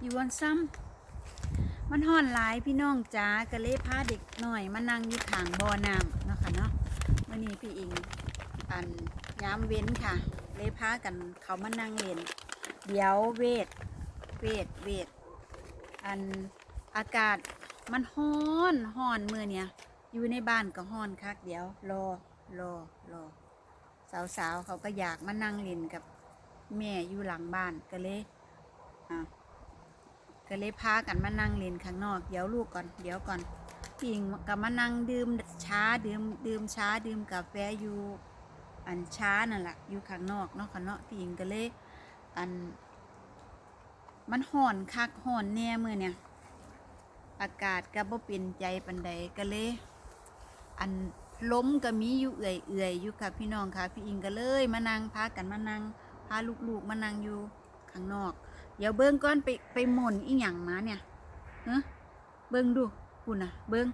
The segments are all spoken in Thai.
อยู่วันซ้ำมันห่อนหลายพี่น้องจ๋าก็เลยพาเด็กหน่อยมานั่งอยู่ขางบ่อน้ำเนาะค่ะเนาะวันนี้พี่อิงอันยามเว้นค่ะ เลยพากันเขามานั่งเล่นเดี๋ยวเวทเวทเวทอันอากาศมันฮ้อนฮ้อนมือเนี่ย อยู่ในบ้านก็ฮ้อนคักเดี๋ยว รอรอรอสาวๆเขาก็อยากมานั่งเล่นกับแม่อยู่หลังบ้านก็เลยอะ ก็เลยพากันมานั่งเล่นข้างนอกเดี๋ยวลูกก่อนเดี๋ยวก่อนพี่อิงก็มานั่งดื่มช้าดื่มดื่มช้าดื่มกาแฟอยู่อันช้านั่นแหละอยู่ข้างนอกเนาะค่ะเนาะพี่อิงก็เลยอัน มันห่อนคักห่อนแน่เมื่อเนี่ย อากาศก็บ่เป็นใจปันใดก็เลยอันล้มก็มีอยู่เอื่อยเอื่อยๆอยู่ค่ะพี่น้องค่ะ พี่อิงก็เลยมานั่งพากันมานั่งพาลูกๆมานั่งอยู่ข้างนอก เดี๋ยวเบิ้งก้อนไปไปหม่นอีหยังมาเนี่ยเฮ้เบิ้งดูคุณน่ะเบิ้ง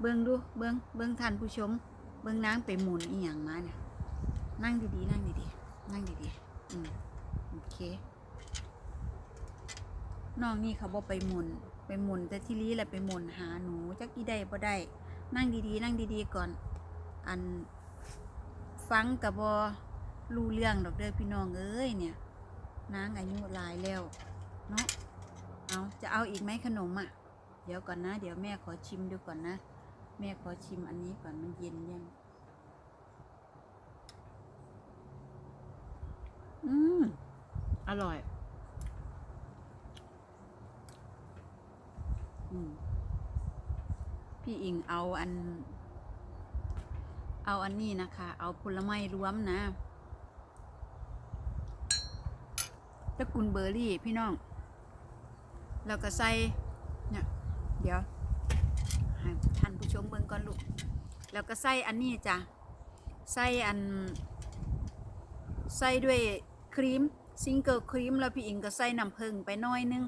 เบิ้งดูเบิ้งเบิ้งท่านผู้ชม เบิ้งนางไปหมุนอีหยังมาเนี่ยนั่งดีๆนั่งดีๆนั่งดีๆอืมโอเคน้องนี่เขาบอกไปหมุนไปหมุนแต่ที่นี้แหละไปหมุนหาหนูจักอีได้บ่ได้ นั่งดีๆ นั่งดีๆก่อน อันฟังกับบอรู้เรื่องดอกเด้อพี่น้องเอ้ยเนี่ย นางอายุหลายแล้วเนาะเอาจะเอาอีกไหมขนมอะ เดี๋ยวก่อนนะ เดี๋ยวแม่ขอชิมดูก่อนนะ แม่ขอชิมอันนี้ก่อนมันเย็นยังอืมอร่อยอืมพี่อิงเอาอัน เอาอันนี้นะคะ เอาผลไม้รวมนะ ตระกุลเบอร์รี่พี่น้อง แล้วก็ใส่เนี่ยเดี๋ยวท่านผู้ชมเบิ่งก่อนลูก แล้วก็ใส่อันนี้จ้ะ ใส่อัน ใส่ด้วยครีมซิงเกิลครีมแล้วพี่อิงก็ใส่น้ำผึ้งไปน้อยนึง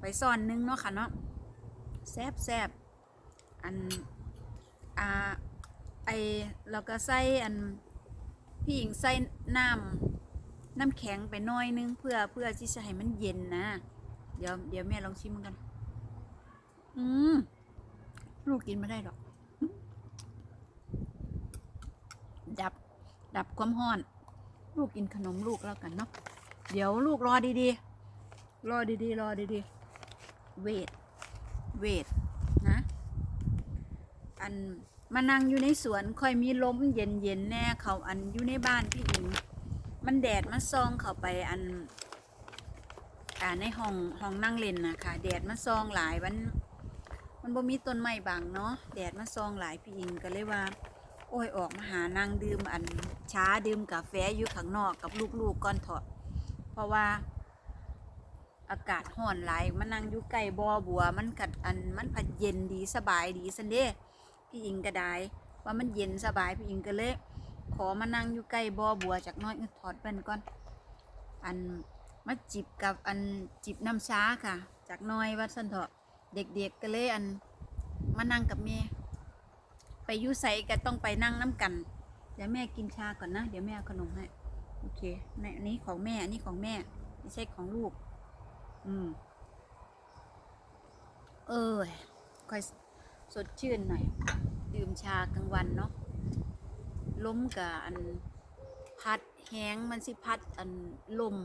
ไปซ่อนนึงเนาะค่ะเนาะแซบแซบอันอ่าไอเราก็ใส่อันพี่หญิงใส่น้ำ น้ำแข็งไปหน้อยนึงเพื่อเพื่อที่จะให้มันเย็นนะ เดี๋ยวเดี๋ยวแม่ลองชิมกัน อืมลูกกินไม่ได้หรอก ดับ ดับความร้อน ลูกกินขนมลูกแล้วกันเนาะ เดี๋ยวลูกรอดีๆ รอดีๆ รอดีๆ เวท เวท นะ อันมานั่งอยู่ในสวนค่อยมีลมเย็นๆแน่เขาอันอยู่ในบ้านพี่หญิง มันแดดมันซองเข้าไปอันอ่าในห้องห้องนั่งเล่นนะคะแดดมันซองหลายมัน มันบ่มีต้นไม้บังเนาะแดดมันซองหลายพี่หญิงก็เลยว่า โอ้ยออกมาหานางดื่มอันช้าดื่มกาแฟอยู่ข้างนอกกับลูกๆก่อนเถอะเพราะว่า อากาศร้อนหลายมันนั่งอยู่ใกล้บ่อบัว มันกัดอันมันผัดเย็นดีสบายดีสันเด้พี่อิงก็ได้ว่ามันเย็นสบายพี่อิงก็เลย ขอมานั่งอยู่ใกล้บ่อบัวจากน้อยถอดเป็นก่อน อันมาจิบกับอันจิบน้ำชาค่ะ จากน้อยวัดสันเถอะเด็กๆก็เลยอันมานั่งกับแม่ไปยุใสก็ต้องไปนั่งน้ำกัน เดี๋ยวแม่กินชาก่อนนะ เดี๋ยวแม่ขนมให้ โอเคในอันนี้ของแม่ อันนี้ของแม่ ไม่ใช่ของลูก อืม เออค่อยสดชื่นหน่อย ดื่มชากลางวันเนาะ ล้มกับอันพัดแห้งมันสิพัดอันลม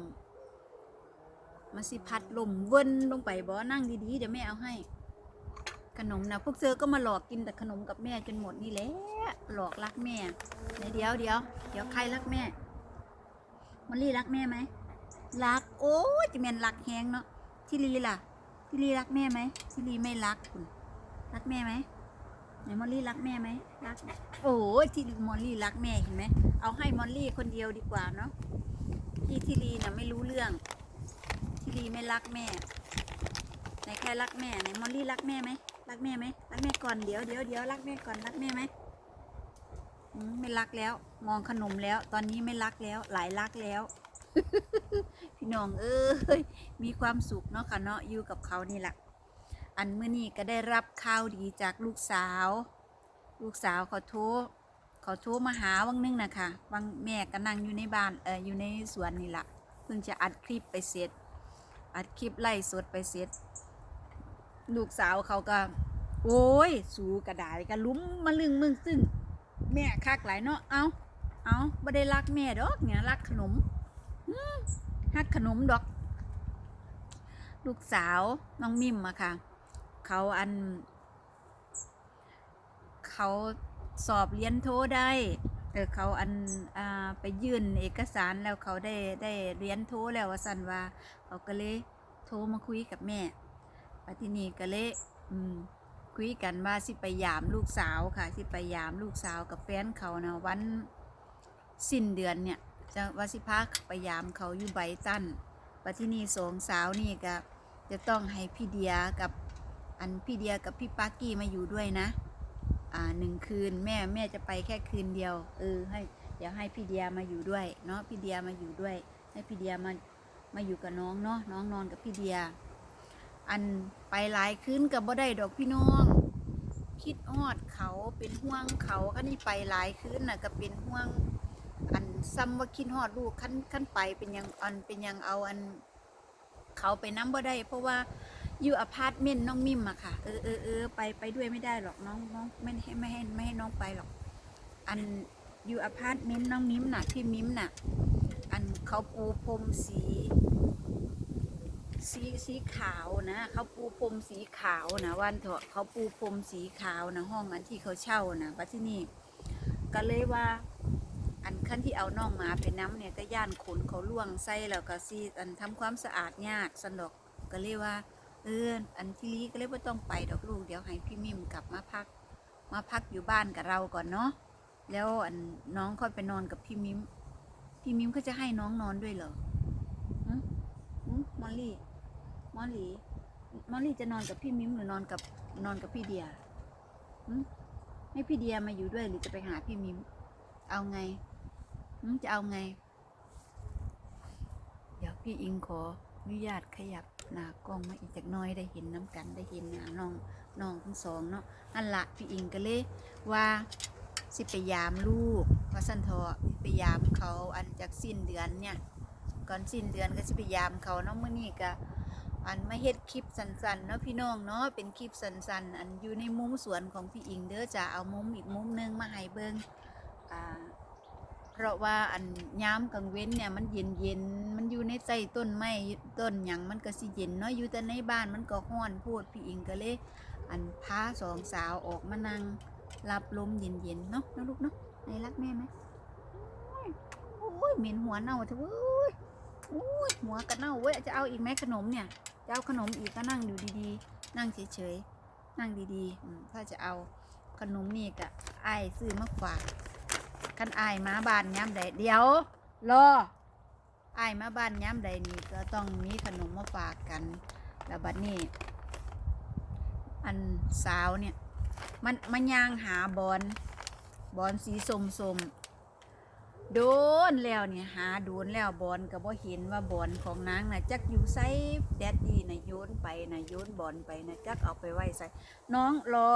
มันสิพัดลมเวินลงไปบ่นั่งดีๆเดี๋ยวแม่เอาให้ ขนมนะพวกเธอก็มาหลอกกินแต่ขนมกับแม่จนหมดนี่แหละหลอกรักแม่เดี๋ยวเดี๋ยวเดี๋ยวใครรักแม่มอลลี่รักแม่ไหมรักโอ้จะแมนรักแฮงเนาะทิลีล่ะทิลีรักแม่ไหมทิลีไม่รักคุณรักแม่ไหม ไหนมอลลี่รักแม่ไหมรัก โอ้ที่มอลลี่รักแม่เห็นไหมเอาให้มอลลี่คนเดียวดีกว่าเนาะพี่ทิลีน่ะไม่รู้เรื่องทิลีไม่รักแม่ไหนใครรักแม่ไหนมอลลี่รักแม่ไหมรักแม่ไหมรักแม่ก่อนเดี๋ยวเดี๋ยวเดี๋ยวรักแม่ก่อนรักแม่ไหมไม่รักแล้ว มองขนมแล้ว ตอนนี้ไม่รักแล้ว หลายรักแล้ว พี่น้องเอ้ยมีความสุขเนาะค่ะเนาะอยู่กับเขานี่แหละ อันเมื่อนี้ก็ได้รับข่าวดีจากลูกสาว ลูกสาวขาโทรเขาโทรมาหาวังนึงนะคะวังแม่ก็นั่งอยู่ในบ้านเอออยู่ในสวนนี่แหละเพิ่งจะอัดคลิปไปเสร็จ อัดคลิปไล่สดไปเสร็จ ลูกสาวเขาก็ โอ้ย สูกระดาษกระลุ้มมาลึงมึงซึ่ง แม่คักหลายเนาะเอาเอาบ่ได้รักแม่ดอกเนี่ยรักขนมอืมฮักขนมดอก ลูกสาวน้องมิมอะค่ะ เขาอัน เขาสอบเรียนโทได้เออเขาอันอ่าไปยื่นเอกสารแล้วเขาได้ได้เรียนโทแล้วว่าสันว่า เขาก็เลยโทรมาคุยกับแม่ปทีนี้ก็เลยอืมคุยกันว่าสิไปยามลูกสาวค่ะ สิไปยามลูกสาวกับแฟนเขานะวันสิ้นเดือนเนี่ยจะว่าสิพักไปยามเขาอยู่ใบตันปทีนี้สองสาวนี่ก็จะต้องให้พี่เดียกับ อันพี่เดียกับพี่ปากี้มาอยู่ด้วยนะ อ่าหนึ่งคืนแม่แม่จะไปแค่คืนเดียว เออให้เดี๋ยวให้พี่เดียมาอยู่ด้วยเนาะพี่เดียมาอยู่ด้วย ให้พี่เดียมามาอยู่กับน้องเนาะน้องนอนกับพี่เดีย อันไปหลายคืนกับบ่ได้ดอกพี่น้อง คิดฮอดเขาเป็นห่วงเขาคันนี้ไปหลายคืนน่ะก็เป็นห่วง อันซ้ำว่าคิดฮอดลูกขั้นขั้นไปเป็นยังอันเป็นยังเอาอัน เขาไปน้ำบ่ได้ เพราะว่า อยู่อพาร์ตเมนต์น้องมิมอะค่ะ เออเออเออไปไปด้วยไม่ได้หรอกน้องน้องไม่ให้ไม่ให้ไม่ให้น้องไปหรอก อันอยู่อพาร์ตเมนต์น้องมิมน่ะพี่มิมน่ะ อันเขาปูพรมสี สีสีขาวนะเขาปูพรมสีขาวนะวันเถอะเขาปูพรมสีขาวนะห้องอันที่เขาเช่านะบัดที่นี่ก็เลยว่าอันขั้นที่เอาน้องมาไปน้ำเนี่ยก็ย่านขนเขาล่วงไส้แล้วก็ซีอันทำความสะอาดยากสนดอกก็เลยว่า เอออันที่ลีก็เลยว่าต้องไปดอกลูกเดี๋ยวให้พี่มิมกลับมาพัก มาพักอยู่บ้านกับเราก่อนเนาะแล้วอันน้องค่อยไปนอนกับพี่มิมพี่มิมก็จะให้น้องนอนด้วยเหรอหึมอลลี่มอลลี่มอลลี่จะนอนกับพี่มิมหรือนอนกับนอนกับพี่เดียหึให้พี่เดียมาอยู่ด้วยหรือจะไปหาพี่มิม เอาไงหึจะเอาไง เดี๋ยวพี่อิงขอ นุญาตขยับหน้ากล้องมาอีกจากน้อยได้เห็นน้ำกันได้เห็นหน้าน้องน้องทั้งสองเนาะอันละพี่อิงก็เลยว่าสิไปยามลูกว่าสันทอไปยามเขาอันจากสิ้นเดือนเนี่ยก่อนสิ้นเดือนก็สิไปยามเขาเนาะเมื่อนี้ก็อันมาเฮ็ดคลิปสั้นๆเนาะพี่น้องเนาะเป็นคลิปสั้นๆอันอยู่ในมุมสวนของพี่อิงเด้อจะเอามุมอีกมุมหนึงมาให้เบิงอ่าเพราะว่าอันย้ำกลางเว้นเนี่ยมันเย็นเย็น อยู่ในใจต้นไม้ต้นหยังมันก็สิเย็นเนาะอยู่แต่ในบ้านมันก็ห้อนพูดพี่อิงก็เลย อันพาสองสาวออกมานั่งรับลมเย็นๆเนาะนะลูกเนาะในรักแม่ไหมโอ้ยโอ้ยเหม็นหัวเน่าเถอะเว้ยโอ้ยหัวกระเน่าเว้ยจะเอาอีกไหมขนมเนี่ยจะเอาขนมอีกก็นั่งอยู่ดีๆ นั่งเฉยๆนั่งดีๆถ้าจะเอาขนมนี่ก็ไอซื้อมาฝากคันไอมาบานย้ำใดเดี๋ยวรอ อายมาบ้านย้ำใดนี่ก็ต้องมีขนมมาฝากกัน แล้วบัดนี้ อันสาวเนี่ย มันมันย่างหาบอลบอลสีสมสมโดนแล้วเนี่ยหาโดนแล้วบอลก็บ่เห็นว่าบอลของนางน่ะจักอยู่ไซแดดดีน่ะโยนไปน่ะโยนบอลไปน่ะจักเอาไปไว้ใส่น้องรอ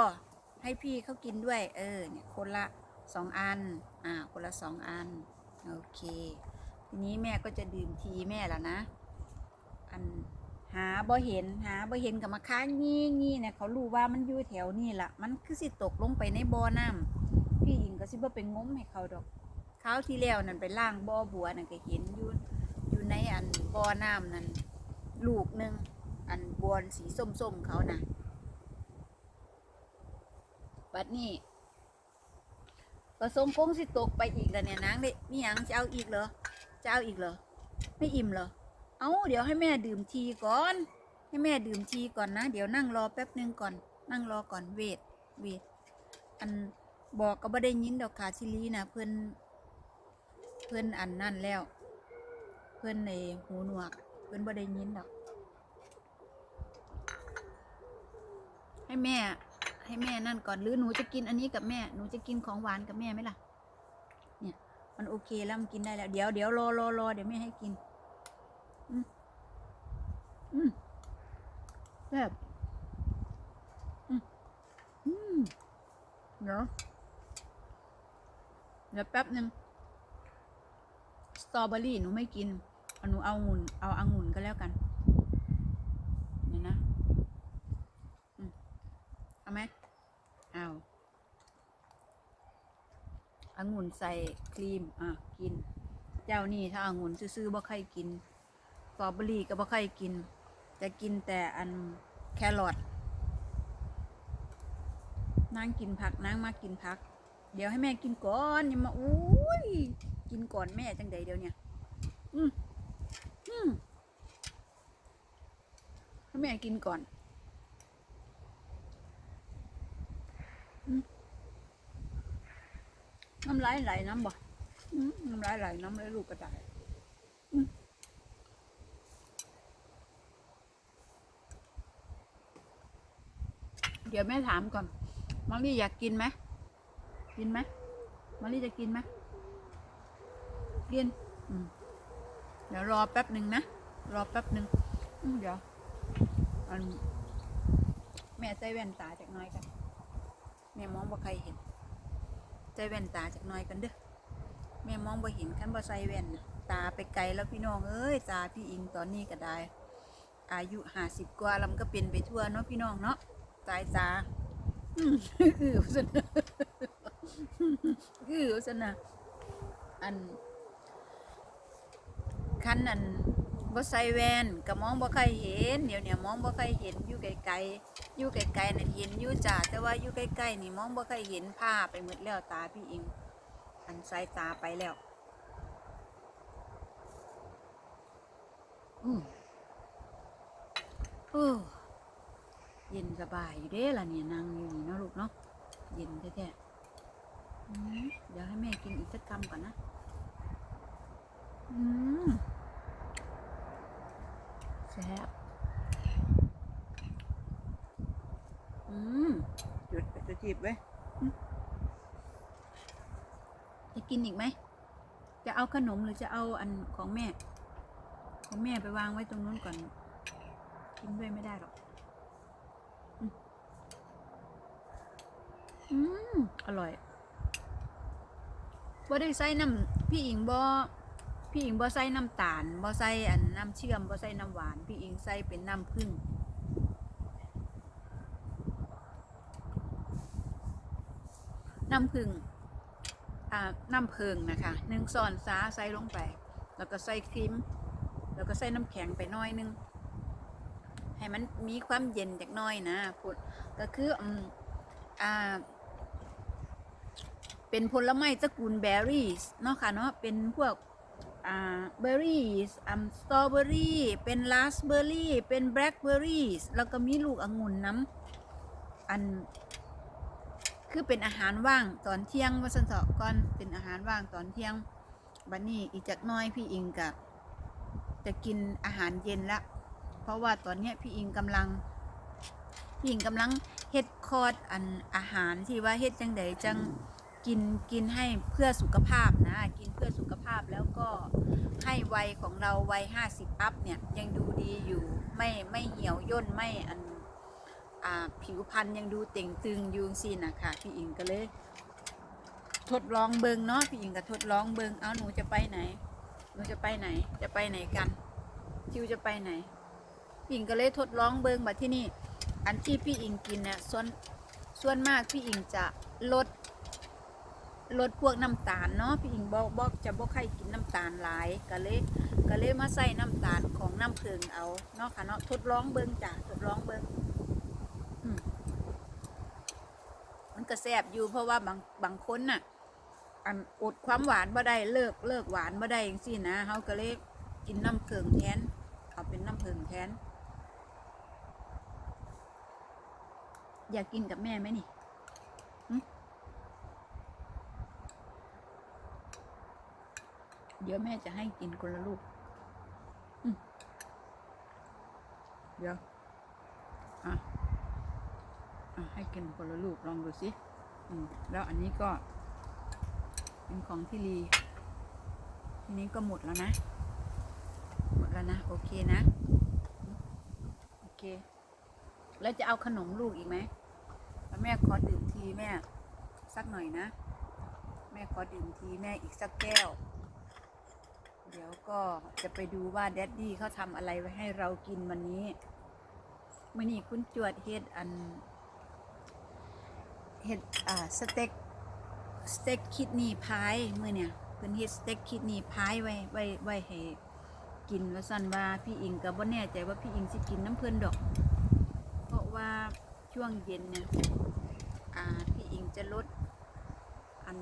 ให้พี่เขากินด้วย เออเนี่ยคนละสองอัน อ่า คนละสองอัน โอเค ทีนี้แม่ก็จะดื่มทีแม่แล้วนะ อันหาบ่เห็นหาบ่เห็นกับมาค้างงี้งี้เนี่ยเขารู้ว่ามันอยู่แถวนี่ล่ะมันคือสิตกลงไปในบ่อน้ำพี่หญิงก็สิบ่ไปงมให้เขาดอกคราที่แล้วนั่นไปล่างบ่อบัวนั่นก็เห็นอยู่อยู่ในอันบ่อน้ำนั่นลูกหนึ่งอันบอนสีส้มๆเขาน่ะบัดนี้ก็สมคงสิตกไปอีกแล้วเนี่ยนางเด็มีหยังจะเอาอีกเหรอ จะเอาอีกเหรอ ไม่อิ่มเหรอ เอาเดี๋ยวให้แม่ดื่มทีก่อน ให้แม่ดื่มทีก่อนนะ เดี๋ยวนั่งรอแป๊บหนึงก่อน นั่งรอก่อนเวท เวท อันบอกก็บ่ได้ยินดอกขาชิลีนะเพื่อนเพื่อนอันนั่นแล้ว เพื่อนในหูหนวก เพื่อนบ่ได้ยินดอก ให้แม่ ให้แม่นั่นก่อนหรือหนูจะกินอันนี้กับแม่ หนูจะกินของหวานกับแม่ไหมล่ะ มันโอเคแล้วมันกินได้แล้ว เดี๋ยวเดี๋ยวรอรอรอเดี๋ยวแม่ให้กิน อืมอืมแบบอืมอืมเดี๋ยวเดี๋ยวแป๊บหนึ่งสตรอเบอรี่หนูไม่กินหนูเอาองุ่นเอาองุ่นก็แล้วกันเนี่ยนะเอาไหมเอา องุ่นใส่ครีมอะกิน เจ้านี่ถ้าองุ่นซื้อๆบ่ใครกินสตรอเบอรี่ก็บ่ใครกิน จะกินแต่อันแครอทนางกินผักนางมากินผัก เดี๋ยวให้แม่กินก่อนอย่ามาอุ้ยกินก่อนแม่จังใดเดี๋ยวเนี่ยอืมอืมให้แม่กินก่อน อืม น้ำลายไหลน้ำบ่น้ำลายไหลน้ำเลยลูกกระต่ายเดี๋ยวแม่ถามก่อนมอลลี่อยากกินไหมกินไหมมอลลี่จะกินไหมกินเดี๋ยวรอแป๊บหนึ่งนะ รอแป๊บหนึ่งเดี๋ยวแม่ใส่แว่นตาจากน้อยกันแม่มองบ่าใครเห็น ใส่แว่นตาจากน้อยกันเด้อแม่มองบ่เห็นคันบ่ใส่แว่น ตาไปไกลแล้วพี่น้องเอ้ยตาพี่อิงตอนนี้ก็ได้ อายุห้าสิบกว่าแล้วมันก็เป็นไปทั่วเนาะพี่น้องเนาะสายตาอือือสนะอือสนะอันคันอัน บ่ใส่แว่นก็มองบ่ค่อยเห็น เดี๋ยวเนี่ยมองบ่ค่อยเห็นอยู่ไกลๆอยู่ไกลๆนั่นเห็นอยู่จ้าแต่ว่าอยู่ใกล้ๆนี่มองบ่ค่อยเห็นผ้าไปหมดแล้วตาพี่อิง อันสายตาไปแล้ว อืมโอ้เย็นสบายอยู่เด้ล่ะเนี่ยนั่งอยู่นี่เนาะลูกเนาะเย็นแท้ๆเดี๋ยวให้แม่กินอีกสักคำก่อนนะ อืม ซ่บอืมหยุดจะจีบไว้ยอืมจะกินอีกไหม จะเอาขนมหรือจะเอาอันของแม่ ของแม่ไปวางไว้ตรงนู้นก่อน กินด้วยไม่ได้หรอก อืมอืมอร่อยบ่ได้ใส่น้ำพี่อิงบ่ พี่อิงบ่ใส่น้ำตาลบ่ใส่อันน้ำเชื่อมบ่ใส่น้ำหวาน พี่อิงใส่เป็นน้ำผึ้งน้ำผึ้งอ่าน้ำเพิงนะคะหนึ่งช้อนซาใส่ลงไป แล้วก็ใส่ครีมแล้วก็ใส่น้ำแข็งไปน้อยนึงให้มันมีความเย็นจากน้อยนะพูดก็คืออืมอ่าเป็นผลไม้ตระกูลเบอร์รี่เนาะค่ะเนาะเป็นพวก เบอร์รี่อัมสตรอเบอรี่เป็นราสเบอร์รี่เป็นแบล็คเบอร์รี่แล้วก็มีลูกองุ่นน้ำอัน คือเป็นอาหารว่างตอนเที่ยงว่าสันเถาะก่อนเป็นอาหารว่างตอนเที่ยงบัดนนี้อีกจักน้อยพี่อิงกับจะกินอาหารเย็นละเพราะว่าตอนนี้พี่อิงกำลังพี่อิงกำลังเฮ็ดคอร์สอันอาหารที่ว่าเฮ็ดจังใดจัง กินกินให้เพื่อสุขภาพนะ กินเพื่อสุขภาพแล้วก็ให้วัยของเราวัยห้าสิบอัพเนี่ยยังดูดีอยู่ไม่ไม่เหี่ยวย่นไม่อันอ่าผิวพรรณยังดูเต่งตึงยูงสินะคะพี่อิงก็เลย ทดลองเบิงเนาะพี่อิงก็ทดลองเบิงเอาหนูจะไปไหน หนูจะไปไหน จะไปไหนกันทิวจะไปไหนพี่อิงก็เลยทดลองเบิงมาที่นี่ อันที่พี่อิงกินเนี่ยส่วนส่วนมากพี่อิงจะลด ลดพวกน้ำตาลเนาะพี่อิงบอกบอกจะบอกใครกินน้ำตาลหลายก็เลยก็เลยมาใส่น้ำตาลของน้ำผึ้งเอาเนาะค่ะเนาะทดลองเบิงจ้ะทดลองเบิงอืมมันก็แซ่บอยู่เพราะว่าบางบางคนน่ะ อันอดความหวานบ่ได้เลิกเลิกหวานบ่ได้จังซี่นะเฮาก็เลยกินน้ำผึ้งแทนเอาเป็นน้ำผึ้งแทนอยากกินกับแม่ไหมนี่ เดี๋ยวแม่จะให้กินคนละลูกเดี๋ยว อะ อะ ให้กินคนละลูกลองดูสิ อืม แล้วอันนี้ก็ เป็นของที่รีทีนี้ก็หมดแล้วนะ หมดแล้วนะ โอเคนะ โอเค แล้วจะเอาขนมลูกอีกไหม แม่ขอดื่มทีแม่ สักหน่อยนะ แม่ขอดื่มทีแม่อีกสักแก้ว ดี๋ยวก็จะไปดูว่าแดดดี้เขาทำอะไรไว้ให้เรากินวันนี้มื่อนี้คุณจวดเฮ็ดอันเฮ็ดอ่าสเต็กสเต็กคิดนี่พายมื่อเนี่ยเพิ่นเฮ็ดสเต็กคิดนี่พายไว้ไว้ไว้ให้กินว่าซั่นว่าพี่อิงก็บ่แน่ใจว่าพี่อิงสิกินน้ำเพิ่นดอก เพราะว่าช่วงเย็นเนี่ยอ่าพี่อิงจะลดอัน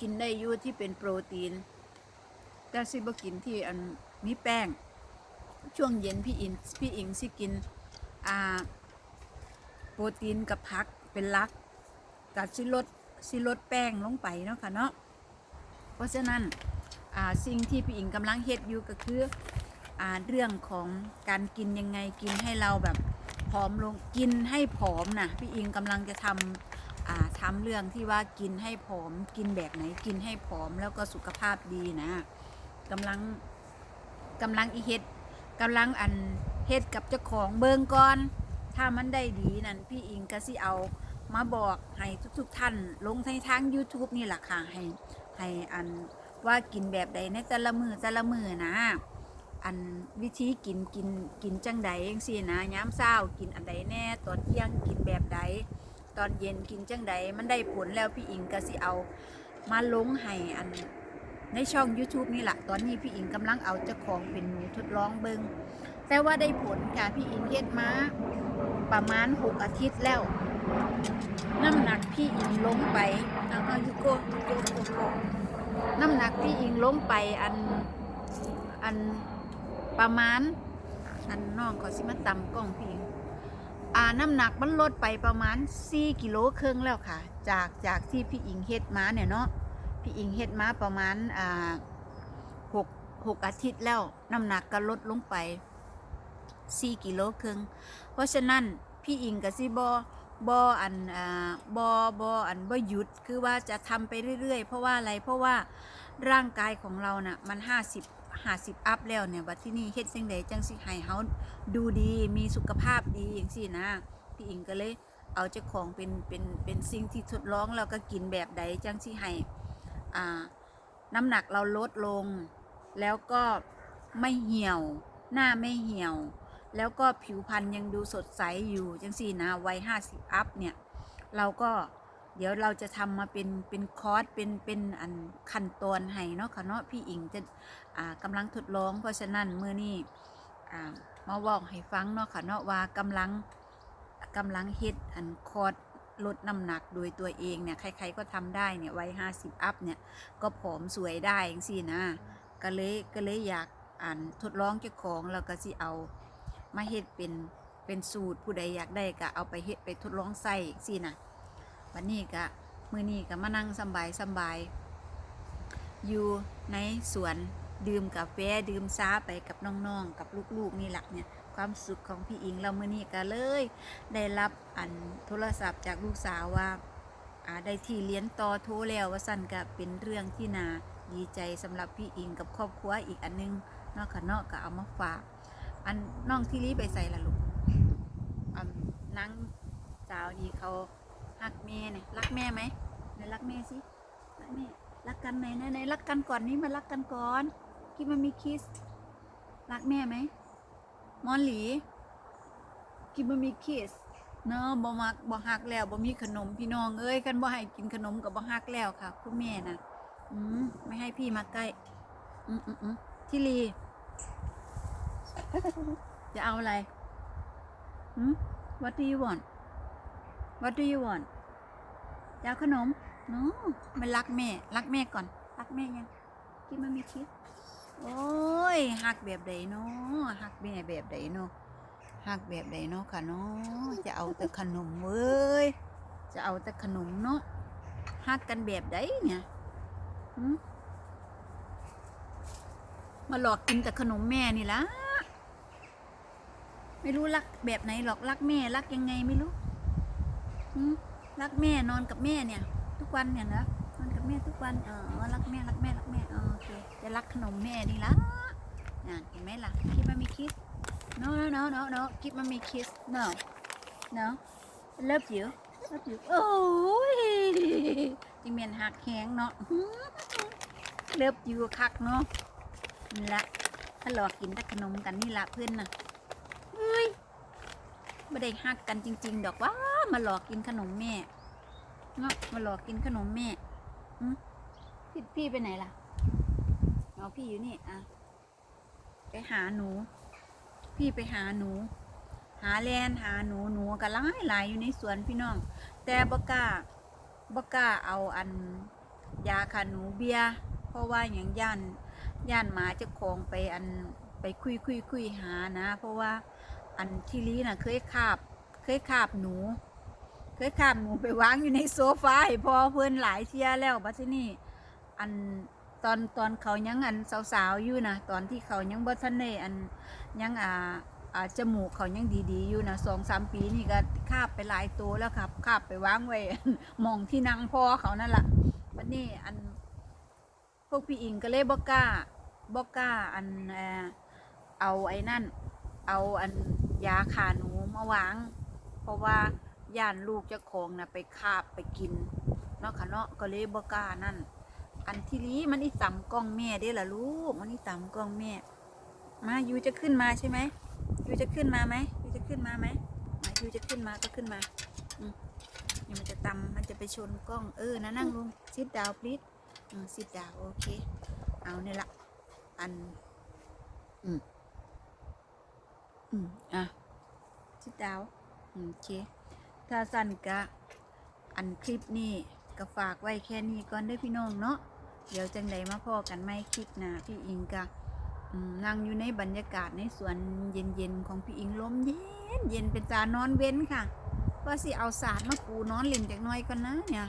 กินได้อยู่ที่เป็นโปรตีน แต่สิบ่กินที่อันมีแป้ง ช่วงเย็นพี่อินพี่อิงสิกินอ่าโปรตีนกับผักเป็นลักกัดสิลดสิลดแป้งลงไปเนาะค่ะเนาะเพราะฉะนั้นอ่าสิ่งที่พี่อิงกำลังเฮ็ดอยู่ก็คืออ่าเรื่องของการกินยังไงกินให้เราแบบผอมลงกินให้ผอมนะพี่อิงกำลังจะทำอ่า ทำเรื่องที่ว่ากินให้ผอม กินแบบไหนกินให้ผอม แล้วก็สุขภาพดีนะกำลังกำลังอีเฮ็ดกำลังอันเฮ็ดกับเจ้าของเบิงก่อน ถ้ามันได้ดีนั่นพี่อิงก็สิเอามาบอกให้ทุกๆท่าน ลงในทาง YouTube นี่แหละค่ะให้ให้อันว่ากินแบบใดในแต่ละมือแต่ละมือนะ อันวิธีกินกินกินจังใดจังซี่นะย้ำเช้ากินอันใดแน่ตอนเที่ยงกินแบบใด ตอนเย็นกินจังใดมันได้ผลแล้วพี่อิงก็สิเอา มาลงให้อันในช่อง YouTube นี่แหละตอนนี้พี่อิงกำลังเอาเจ้าของเป็นหนูทดลองเบิงแต่ว่าได้ผลค่ะพี่อิงเฮ็ดมาประมาณ 6 อาทิตย์แล้ว น้ำหนักพี่อิงลงไปเอาเอายูโกยูโกโกโกน้ำหนักพี่อิงลงไปอันอันประมาณ อันน้องขอสิมาตำกล้องพี่อิง อ่าน้ำหนักมันลดไปประมาณ 4 กิโลครึ่งแล้วค่ะ จากจากที่พี่อิงเฮ็ดมาเนี่ยเนาะพี่อิงเฮ็ดมาประมาณอ่าหกหกอาทิตย์แล้วน้ำหนักก็ลดลงไปสี่กิโลครึ่งเพราะฉะนั้นพี่อิงกับซีบอบออันอ่าบอบออันบ่หยุดคือว่าจะทำไปเรื่อยๆ เพราะว่าอะไรเพราะว่าร่างกายของเราน่ะมันห้าสิบ ห้าสิบอัพแล้วเนี่ยบัดที่นี่เฮ็ดจังไดจังสิให้เฮาดูดีมีสุขภาพดีอย่างสินะพี่อิงก็เลยเอาเจ้าของเป็นเป็นเป็นสิ่งที่ทดลองแล้วก็กินแบบใดจังสิให้อ่าน้ำหนักเราลดลง แล้วก็ไม่เหี่ยว หน้าไม่เหี่ยว แล้วก็ผิวพรรณยังดูสดใสอยู่จังสี่นะวัยห้าสิบอัพเนี่ย เราก็ เดี๋ยวเราจะทำมาเป็นเป็นคอร์สเป็นเป็นอันขั้นตอนให้เนาะค่ะเนาะพี่อิงจะอ่ากำลังทดลอง เพราะฉะนั้นเมื่อนี้อ่ามาบอกให้ฟังเนาะค่ะเนาะว่ากำลังกำลังเฮ็ดอันคอร์สลดน้ำหนักโดยตัวเองเนี่ยใคร ๆก็ทำได้เนี่ยวัยห้าสิบอัพเนี่ยก็ผอมสวยได้จังซี่นะก็เลยก็เลยอยากอ่านทดลองเจ้าของแล้วก็สิเอามาเฮ็ดเป็นเป็นสูตรผู้ใดอยากได้ก็เอาไปเฮ็ดไปทดลองใส่สินะ วันนี้ก็มื้อนี้ก็มานั่งสบายสบาย อยู่ในสวนดื่มกาแฟดื่มซาไปกับน้องๆ กับลูกๆนี่แหละเนี่ยความสุขของพี่อิงเรามื้อนี้ก็เลย ได้รับอันโทรศัพท์จากลูกสาวว่าได้ที่เลี้ยนต่อโทรแล้วว่าสั่นก็เป็นเรื่องที่นาดีใจสำหรับพี่อิงกับครอบครัวอีกอันนึงนอกค่ะนอกก็เอามาฝาก อันน้องที่รีไปใส่ละลูกอันนั่งสาวดีเขา ฮักแม่เนี่ยรักแม่ไหมไหนรักแม่สิรักแม่รักกันไหนไหนไหนรักกันก่อนนี่มารักกันก่อนคิดมันมีคิสรักแม่ไหมมอนหลีกินบะหมี่คิสเนาะบ่มักบ่ฮักแล้วบ่มีขนมพี่น้องเอ้ยกันบ่ให้กินขนมกับบ่ฮักแล้วค่ะ คุณแม่น่ะอืมไม่ให้พี่มาใกล้ อืมอืมอืมทิลีจะเอาอะไรหืม What do you want What do you want จะเอาขนมเนาะไม่รักแม่ รักแม่ก่อน รักแม่ยังกินบะหมี่คิสโอ้ยฮักแบบใดเนาะฮักแม่แบบใดเนาะหักแบบใดเนาะค่ะเนาะจะเอาแต่ขนมเว้ย จะเอาแต่ขนมเนาะหักกันแบบใดเนี่ยมาหลอกกินแต่ขนมแม่นี่ละไม่รู้รักแบบไหนหรอกรักแม่รักยังไงไม่รู้ รักแม่นอนกับแม่เนี่ย ทุกวันเนี่ยนะนอนกับแม่ทุกวันเออรักแม่รักแม่รักแม่เออโอเคจะรักขนมแม่นี่ละน่ะเห็นไหมล่ะคิดว่ามีคิด No, no, no, no, no. Give mommy kiss. No. No. Love you. Love you. โอ้ยจิเมียนหักแหงเนาะเลิฟอยู่คักเนาะนี่ละถ้าหลอกกินแต่ขนมกันนี่ละเพื่อนน่ะเฮ้ย ไม่ได้ฮักกันจริง ๆ ดอกว่ามาหลอกกินขนมแม่เนาะมาหลอกกินขนมแม่พี่พี่ไปไหนล่ะเอาพี่อยู่นี่อะไปหาหนู พี่ไปหาหนู หาแลนหาหนูหนูก็หลายหลายอยู่ในสวนพี่น้อง แต่บกล้าบกล้าเอาอันยาขาหนูเบียเพราะว่าอย่างย่านย่านหมาจะคองไปอันไปคุยคุยคุยหานะ เพราะว่า อันที่ลีน่ะ เคยคาบ เคยคาบหนู เคยคาบหนูไปวางอยู่ในโซฟาให้พอเพื่อนหลายเที่ยแล้วบัดที่นี่อันตอนตอนเขายังอันสาวๆอยู่นะตอนที่เขายังบ่ทันได้อันยังอ่าอ่าจมูกเขายังดีๆอยู่นะสองสามปีนี่ก็คาบไปหลายตัวแล้วครับคาบไปวางไว้มองที่นางพ่อเขานั่นแหละวันนี้อันพวกพี่อิงก็เลยบอกล้าบอกล้าอันเอาไอ้นั่น เอาอัน ยาขาหนูมาวาง เพราะว่าย่านลูกเจ้าของนะไปคาบไปกินเนาะค่ะเนาะก็เลยบกล้านั่น อันที่นี้มันอีต่ำกล้องแม่เด้ล่ะลูก มันอีต่ำกล้องแม่ มายูจะขึ้นมาใช่ไหมยูจะขึ้นมาไหมยูจะขึ้นมาไหมมายูจะขึ้นมาก็ขึ้นมาอืมเดี๋ยวมันจะตำมันจะไปชนกล้องเออนะนั่งลงซิดดาวพลิสอืมซิดดาวโอเค เอาเนี่ยละอัน อืม อืมอะซิดดาวโอเค ถ้าสั้นกะ อันคลิปนี้ก็ฝากไว้แค่นี้ก่อนเด้อพี่น้องเนาะเดี๋ยวจังใดมาพอกันไม่คลิปหนะพี่อิงกะอืมนั่งอยู่ในบรรยากาศในสวนเย็นๆของพี่อิงลมเย็นเย็นเป็นตานอนเว้นค่ะว่าสิเอาศาสตร์มาปูนอนเล่นจากหน้อยก่อนนะเนี่ย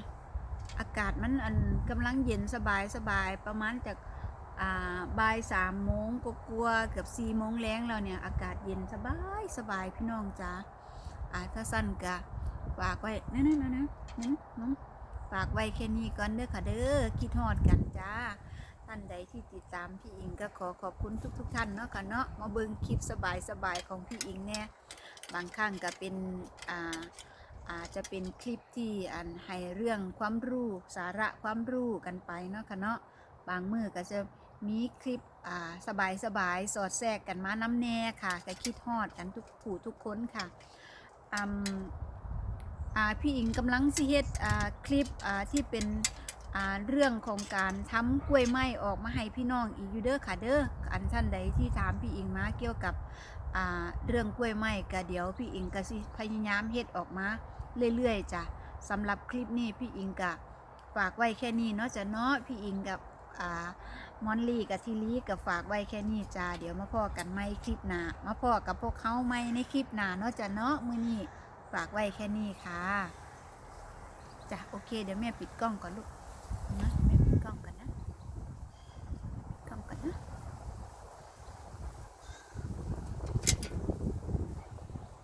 อากาศมันอันกำลังเย็นสบายสบายประมาณจากอ่า บ่ายสามโมงก็กลัวเกือบสี่โมงแรงแล้วเนี่ย อากาศเย็นสบายสบายพี่น้องจ้าอาถ้าสั้นกะฝากไว้นั่นนั่นนั่นนั่นฝากไว้แค่นี้ก่อนเด้อค่ะเด้อคิดฮอดกันจ้าท่านใดที่ติดตามพี่อิงก็ขอขอบคุณทุกๆทท่านเนาะค่ะเนาะมาเบิ่งคลิปสบายๆของพี่อิงเนี่ยบางครั้งก็เป็นอ่าอาจจะเป็นคลิปที่อันให้เรื่องความรู้สาระความรู้กันไปเนาะค่ะเนาะบางมือก็จะ มีคลิปอ่าสบายๆสอดแทรกกันมาน้ำแน่ค่ะก็คิดฮอดกันทุกผู้ทุกคนค่ะอืมอ่าพี่อิงกำลังสิเฮ็ดอ่าคลิปอ่าที่เป็นอ่าเรื่องของการทำกล้วยไม้ออกมาให้พี่น้องอีกอยู่เด้อค่ะเด้ออันท่านใดที่ถามพี่อิงมาเกี่ยวกับอ่าเรื่องกล้วยไม้ก็เดี๋ยวพี่อิงก็สิพยายามเฮ็ดออกมาเรื่อยๆจ้ะสำหรับคลิปนี้พี่อิงก็ฝากไว้แค่นี้เนาะจ้ะเนาะพี่อิงกับอ่า มอนลี่กับทีลีกับฝากไว้แค่นี้จ้า เดี๋ยวมาพ่อกันไม่คลิปหน้ามาพ่อกับพวกเขาไม่ในคลิปหน้าเนาะจ้ะเนาะมือนี้ฝากไว้แค่นี้ค่ะจ้ะโอเค เดี๋ยวแม่ปิดกล้องก่อนลูก